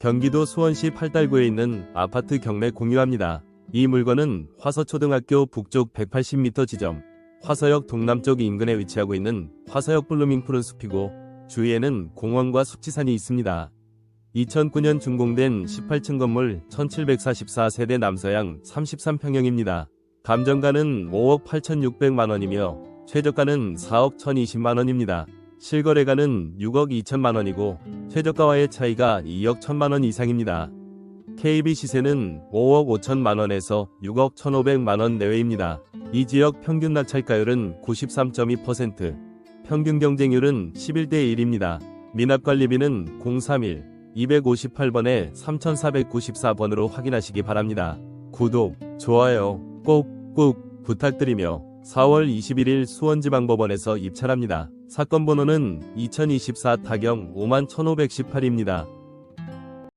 경기도 수원시 팔달구에 있는 아파트 경매 공유합니다. 이 물건은 화서초등학교 북쪽 180m 지점, 화서역 동남쪽 인근에 위치하고 있는 화서역 블루밍 푸른 숲이고 주위에는 공원과 숙지산이 있습니다. 2009년 준공된 18층 건물 1744세대 남서양 33평형입니다. 감정가는 5억 8,600만 원이며 최저가는 4억 1,020만 원입니다. 실거래가는 6억 2천만 원이고 최저가와의 차이가 2억 1천만 원 이상입니다. KB 시세는 5억 5천만 원에서 6억 1,500만 원 내외입니다. 이 지역 평균 낙찰가율은 93.2%, 평균 경쟁률은 11대 1입니다. 미납관리비는 031 258번에 3494번으로 확인하시기 바랍니다. 구독, 좋아요 꼭꼭 부탁드리며 4월 21일 수원지방법원에서 입찰합니다. 사건 번호는 2024 타경 51,518입니다.